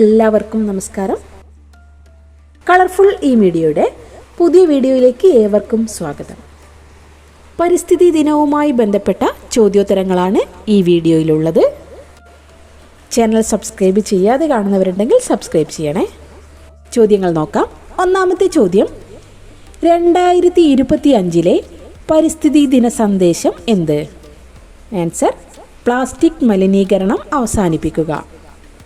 എല്ലാവർക്കും നമസ്കാരം. കളർഫുൾ ഈ മീഡിയയുടെ പുതിയ വീഡിയോയിലേക്ക് ഏവർക്കും സ്വാഗതം. പരിസ്ഥിതി ദിനവുമായി ബന്ധപ്പെട്ട ചോദ്യോത്തരങ്ങളാണ് ഈ വീഡിയോയിലുള്ളത്. ചാനൽ സബ്സ്ക്രൈബ് ചെയ്യാതെ കാണുന്നവരുണ്ടെങ്കിൽ സബ്സ്ക്രൈബ് ചെയ്യണേ. ചോദ്യങ്ങൾ നോക്കാം. ഒന്നാമത്തെ ചോദ്യം രണ്ടായിരത്തി ഇരുപത്തി അഞ്ചിലെ പരിസ്ഥിതി ദിന സന്ദേശം എന്ത്? ആൻസർ പ്ലാസ്റ്റിക് മലിനീകരണം അവസാനിപ്പിക്കുക.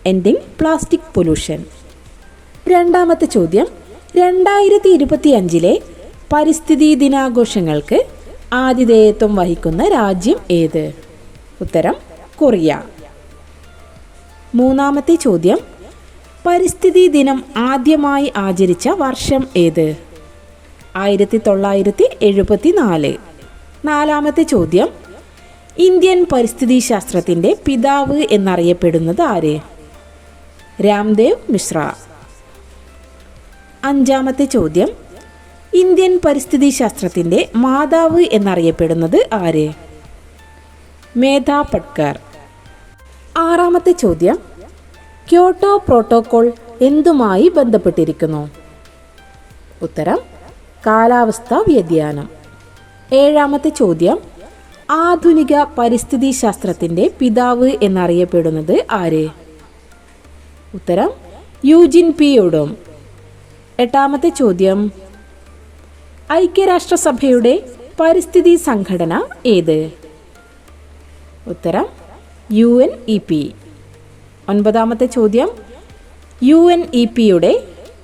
എൻഡിങ് പ്ലാസ്റ്റിക് പൊല്യൂഷൻ രണ്ടാമത്തെ ചോദ്യം രണ്ടായിരത്തി ഇരുപത്തി അഞ്ചിലെ പരിസ്ഥിതി ദിനാഘോഷങ്ങൾക്ക് ആതിഥേയത്വം വഹിക്കുന്ന രാജ്യം ഏത്? ഉത്തരം കൊറിയ. മൂന്നാമത്തെ ചോദ്യം പരിസ്ഥിതി ദിനം ആദ്യമായി ആചരിച്ച വർഷം ഏത്? ആയിരത്തി തൊള്ളായിരത്തി എഴുപത്തി നാല് നാലാമത്തെ ചോദ്യം ഇന്ത്യൻ പരിസ്ഥിതി ശാസ്ത്രത്തിന്റെ പിതാവ് എന്നറിയപ്പെടുന്നത് ആര്? രാംദേവ് മിശ്ര. അഞ്ചാമത്തെ ചോദ്യം. ഇന്ത്യൻ പരിസ്ഥിതി ശാസ്ത്രത്തിന്റെ മാതാവ് എന്നറിയപ്പെടുന്നത് ആര്? മേധ പട്കർ. ആറാമത്തെ ചോദ്യം. ക്യോട്ടോ പ്രോട്ടോകോൾ എന്തുമായി ബന്ധപ്പെട്ടിരിക്കുന്നു? ഉത്തരം. കാലാവസ്ഥാ വ്യതിയാനം. ഏഴാമത്തെ ചോദ്യം. ആധുനിക പരിസ്ഥിതി ശാസ്ത്രത്തിന്റെ പിതാവ് എന്നറിയപ്പെടുന്നത് ആര്? ഉത്തരം യൂജിൻ പി ഒഡോം എട്ടാമത്തെ ചോദ്യം. ഐക്യരാഷ്ട്രസഭയുടെ പരിസ്ഥിതി സംഘടന ഏത്? ഉത്തരം യു എൻ ഇ പി ഒൻപതാമത്തെ ചോദ്യം. യു എൻ ഇ പിയുടെ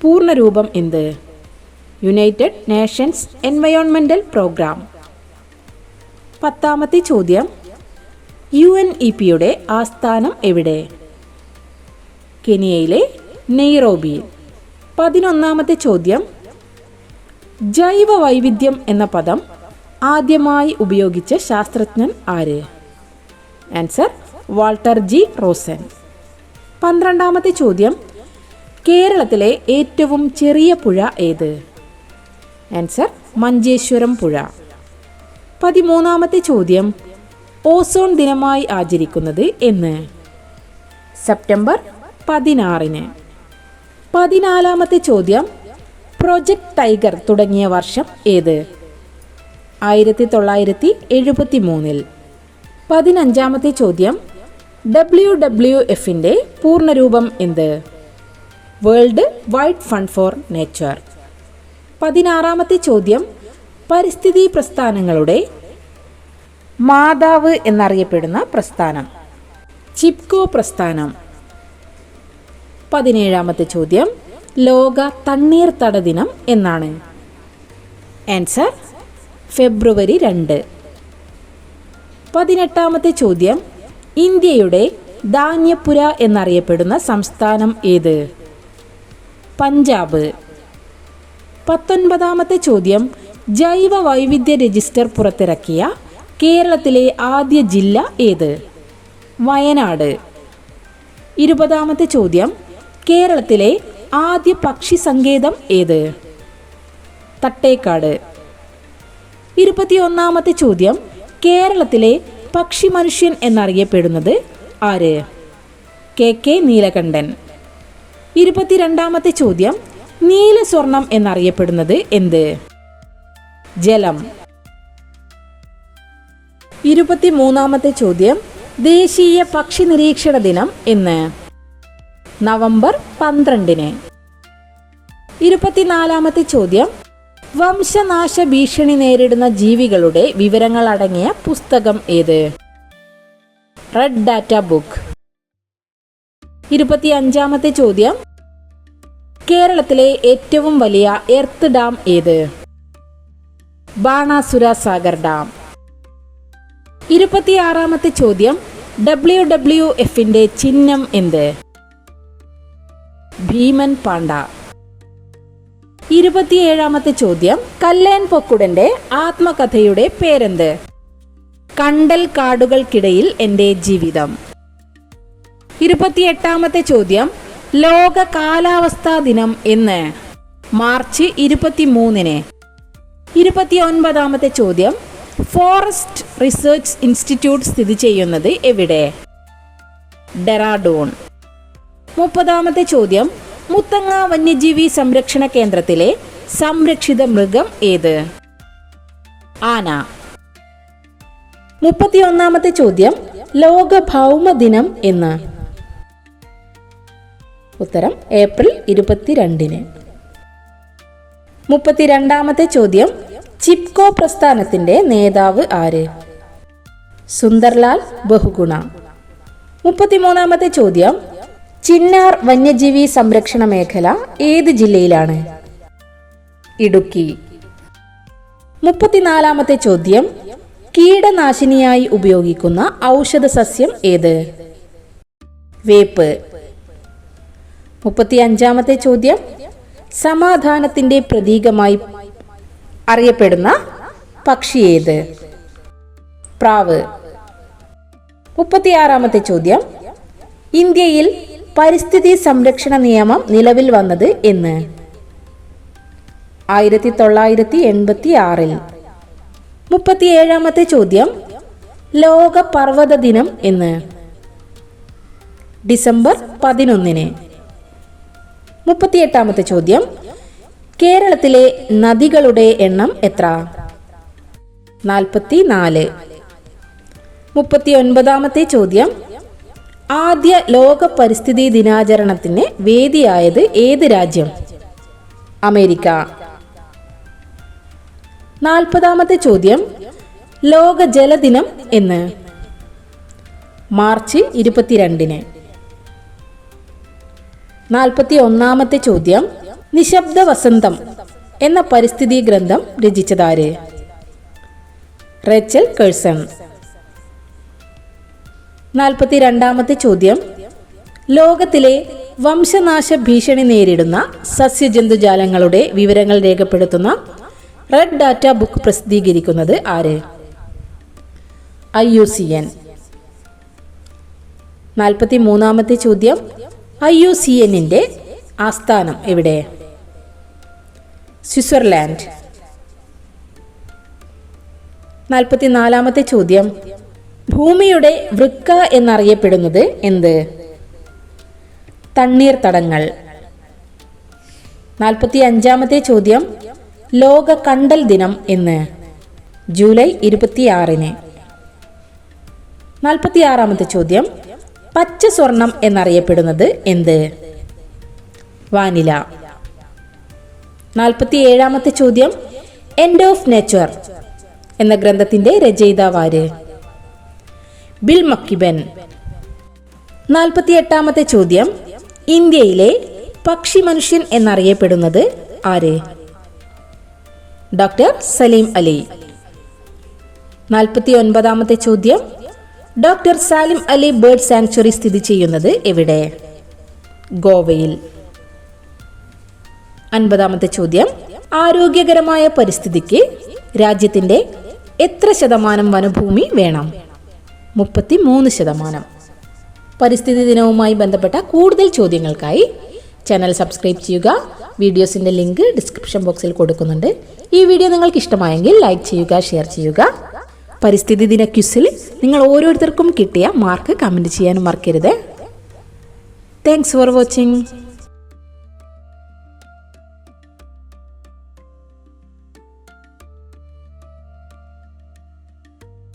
പൂർണരൂപം എന്ത്? യുണൈറ്റഡ് നേഷൻസ് എൻവയോൺമെന്റൽ പ്രോഗ്രാം. പത്താമത്തെ ചോദ്യം. യു എൻ ഇ പിയുടെ ആസ്ഥാനം എവിടെ? കെനിയയിലെ നെയ്റോബിയിൽ. പതിനൊന്നാമത്തെ ചോദ്യം. ജൈവ വൈവിധ്യം എന്ന പദം ആദ്യമായി ഉപയോഗിച്ച ശാസ്ത്രജ്ഞൻ ആര്? Answer Walter G Rosen. പന്ത്രണ്ടാമത്തെ ചോദ്യം. കേരളത്തിലെ ഏറ്റവും ചെറിയ പുഴ ഏത്? ആൻസർ മഞ്ചേശ്വരം പുഴ. പതിമൂന്നാമത്തെ ചോദ്യം. ഓസോൺ ദിനമായി ആചരിക്കുന്നത് എന്ന്. സെപ്റ്റംബർ പതിനാറിന്. പതിനാലാമത്തെ ചോദ്യം പ്രൊജക്ട് ടൈഗർ തുടങ്ങിയ വർഷം ഏത്? ആയിരത്തി തൊള്ളായിരത്തി എഴുപത്തി മൂന്നിൽ പതിനഞ്ചാമത്തെ ചോദ്യം ഡബ്ല്യു ഡബ്ല്യു എഫിന്റെ പൂർണരൂപം എന്ത്? World wide fund for nature പതിനാറാമത്തെ ചോദ്യം പരിസ്ഥിതി പ്രസ്ഥാനങ്ങളുടെ മാതാവ് എന്നറിയപ്പെടുന്ന പ്രസ്ഥാനം. ചിപ്കോ പ്രസ്ഥാനം. പതിനേഴാമത്തെ ചോദ്യം. ലോക തണ്ണീർത്തട ദിനം എന്നാണ്. ആൻസർ ഫെബ്രുവരി രണ്ട്. പതിനെട്ടാമത്തെ ചോദ്യം. ഇന്ത്യയുടെ ധാന്യപുര എന്നറിയപ്പെടുന്ന സംസ്ഥാനം ഏത്? പഞ്ചാബ്. പത്തൊൻപതാമത്തെ ചോദ്യം. ജൈവ വൈവിധ്യ രജിസ്റ്റർ പുറത്തിറക്കിയ കേരളത്തിലെ ആദ്യ ജില്ല ഏത്? വയനാട്. ഇരുപതാമത്തെ ചോദ്യം. കേരളത്തിലെ ആദ്യ പക്ഷി സങ്കേതം ഏത്? തട്ടേക്കാട്. ഇരുപത്തിയൊന്നാമത്തെ ചോദ്യം കേരളത്തിലെ പക്ഷി മനുഷ്യൻ എന്നറിയപ്പെടുന്നത് ആര്? K K Neelakantan. ഇരുപത്തിരണ്ടാമത്തെ ചോദ്യം നീല സ്വർണം എന്നറിയപ്പെടുന്നത് എന്ത്? ജലം. ഇരുപത്തിമൂന്നാമത്തെ ചോദ്യം ദേശീയ പക്ഷി നിരീക്ഷണ ദിനം എന്ന്. നവംബർ പന്ത്രണ്ടിന്. ഇരുപത്തിനാലാമത്തെ ചോദ്യം. വംശനാശ ഭീഷണി നേരിടുന്ന ജീവികളുടെ വിവരങ്ങൾ അടങ്ങിയ പുസ്തകം ഏത്? റെഡ് ഡാറ്റ ബുക്ക് ഇരുപത്തിയഞ്ചാമത്തെ ചോദ്യം. കേരളത്തിലെ ഏറ്റവും വലിയ എർത്ത് ഡാം ഏത്? ബാണാസുര സാഗർ ഡാം. ഇരുപത്തിയാറാമത്തെ ചോദ്യം. ഡബ്ല്യു ഡബ്ല്യു എഫിന്റെ ചിഹ്നം എന്ത്? ഭീമൻ പാണ്ഡ. ഇരുപത്തിയേഴാമത്തെ ചോദ്യം കല്ലേൻ പൊക്കുടന്റെ ആത്മകഥയുടെ പേരെന്ത്? കണ്ടൽ കാടുകൾക്കിടയിൽ എന്റെ ജീവിതം. ഇരുപത്തിയെട്ടാമത്തെ ചോദ്യം ലോക കാലാവസ്ഥാ ദിനം എന്ന്. മാർച്ച് ഇരുപത്തിമൂന്നിന്. ഇരുപത്തിയൊൻപതാമത്തെ ചോദ്യം ഫോറസ്റ്റ് റിസർച്ച് ഇൻസ്റ്റിറ്റ്യൂട്ട് സ്ഥിതി ചെയ്യുന്നത് എവിടെ? ഡെറാഡൂൺ. മുപ്പതാമത്തെ ചോദ്യം. മുത്തങ്ങ വന്യജീവി സംരക്ഷണ കേന്ദ്രത്തിലെ സംരക്ഷിത മൃഗം ഏത്? ആന. മുപ്പത്തിയൊന്നാമത്തെ ചോദ്യം. ലോക ഭൗമ ദിനം എന്ന്. ഉത്തരം ഏപ്രിൽ ഇരുപത്തിരണ്ടിന്. മുപ്പത്തിരണ്ടാമത്തെ ചോദ്യം. ചിപ്കോ പ്രസ്ഥാനത്തിന്റെ നേതാവ് ആര്? സുന്ദർലാൽ ബഹുഗുണ. മുപ്പത്തിമൂന്നാമത്തെ ചോദ്യം. ചിന്നാർ വന്യജീവി സംരക്ഷണ മേഖല ഏത് ജില്ലയിലാണ്? ഇടുക്കി. മുപ്പത്തിനാലാമത്തെ ചോദ്യം കീടനാശിനിയായി ഉപയോഗിക്കുന്ന ഔഷധ സസ്യം ഏത്? വേപ്പ്. മുപ്പത്തി അഞ്ചാമത്തെ ചോദ്യം സമാധാനത്തിന്റെ പ്രതീകമായി അറിയപ്പെടുന്ന പക്ഷി ഏത്? പ്രാവ്. മുപ്പത്തിയാറാമത്തെ ചോദ്യം ഇന്ത്യയിൽ പരിസ്ഥിതി സംരക്ഷണ നിയമം നിലവിൽ വന്നത് എന്ന്. ആയിരത്തി തൊള്ളായിരത്തി എൺപത്തി ആറിൽ. മുപ്പത്തിയേഴാമത്തെ ചോദ്യം ലോക പർവത ദിനം എന്ന്. ഡിസംബർ പതിനൊന്നിന്. മുപ്പത്തിയെട്ടാമത്തെ ചോദ്യം കേരളത്തിലെ നദികളുടെ എണ്ണം എത്ര? നാൽപ്പത്തി നാല് മുപ്പത്തി ഒൻപതാമത്തെ ചോദ്യം ആദ്യ ലോക പരിസ്ഥിതി ദിനാചരണത്തിന് വേദിയായത് ഏത് രാജ്യം? അമേരിക്ക. നാൽപ്പതാമത്തെ ചോദ്യം ലോക ജലദിനം എന്ന്. മാർച്ച് ഇരുപത്തിരണ്ടിന്. നാൽപ്പത്തി ഒന്നാമത്തെ ചോദ്യം നിശബ്ദ വസന്തം എന്ന പരിസ്ഥിതി ഗ്രന്ഥം രചിച്ചതാര്? Rachel Carson. നാൽപ്പത്തി രണ്ടാമത്തെ ചോദ്യം. ലോകത്തിലെ വംശനാശ ഭീഷണി നേരിടുന്ന സസ്യജന്തുജാലങ്ങളുടെ വിവരങ്ങൾ രേഖപ്പെടുത്തുന്ന റെഡ് ഡാറ്റ ബുക്ക് പ്രസിദ്ധീകരിക്കുന്നത് ആര്? I U C N. നാൽപ്പത്തി മൂന്നാമത്തെ ചോദ്യം. ഐ യു സി എന്നിന്റെ ആസ്ഥാനം എവിടെ? സ്വിറ്റ്സർലാൻഡ്. നാൽപ്പത്തി നാലാമത്തെ ചോദ്യം. ഭൂമിയുടെ വൃക്ക എന്നറിയപ്പെടുന്നത് എന്ത്? തണ്ണീർത്തടങ്ങൾ നാൽപ്പത്തി അഞ്ചാമത്തെ ചോദ്യം ലോക കണ്ടൽ ദിനം എന്ന്. ജൂലൈ ഇരുപത്തിയാറിന്. നാൽപ്പത്തി ആറാമത്തെ ചോദ്യം പച്ച സ്വർണം എന്നറിയപ്പെടുന്നത് എന്ത്? വാനില. നാൽപ്പത്തി ഏഴാമത്തെ ചോദ്യം എൻഡ് ഓഫ് നേച്ചർ എന്ന ഗ്രന്ഥത്തിന്റെ രചയിതാവാര് ബിൽ മക്കിബൻ നാൽപ്പത്തി എട്ടാമത്തെ ചോദ്യം. ഇന്ത്യയിലെ പക്ഷി മനുഷ്യൻ എന്നറിയപ്പെടുന്നത് ആര്? ഡോക്ടർ സലീം അലി. നാൽപ്പത്തി ഒൻപതാമത്തെ ചോദ്യം. Doctor Salim Ali bird sanctuary സ്ഥിതി ചെയ്യുന്നത് എവിടെ? ഗോവയിൽ. അൻപതാമത്തെ ചോദ്യം. ആരോഗ്യകരമായ പരിസ്ഥിതിക്ക് രാജ്യത്തിന്റെ എത്ര ശതമാനം വനഭൂമി വേണം? മുപ്പത്തി മൂന്ന് ശതമാനം. പരിസ്ഥിതി ദിനവുമായി ബന്ധപ്പെട്ട കൂടുതൽ ചോദ്യങ്ങൾക്കായി ചാനൽ സബ്സ്ക്രൈബ് ചെയ്യുക. വീഡിയോസിന്റെ ലിങ്ക് ഡിസ്ക്രിപ്ഷൻ ബോക്സിൽ കൊടുക്കുന്നുണ്ട്. ഈ വീഡിയോ നിങ്ങൾക്ക് ഇഷ്ടമായെങ്കിൽ ലൈക്ക് ചെയ്യുക ഷെയർ ചെയ്യുക. പരിസ്ഥിതി ദിന ക്യുസിൽ നിങ്ങൾ ഓരോരുത്തർക്കും കിട്ടിയ മാർക്ക് കമന്റ് ചെയ്യാനും മറക്കരുത്. Thanks for watching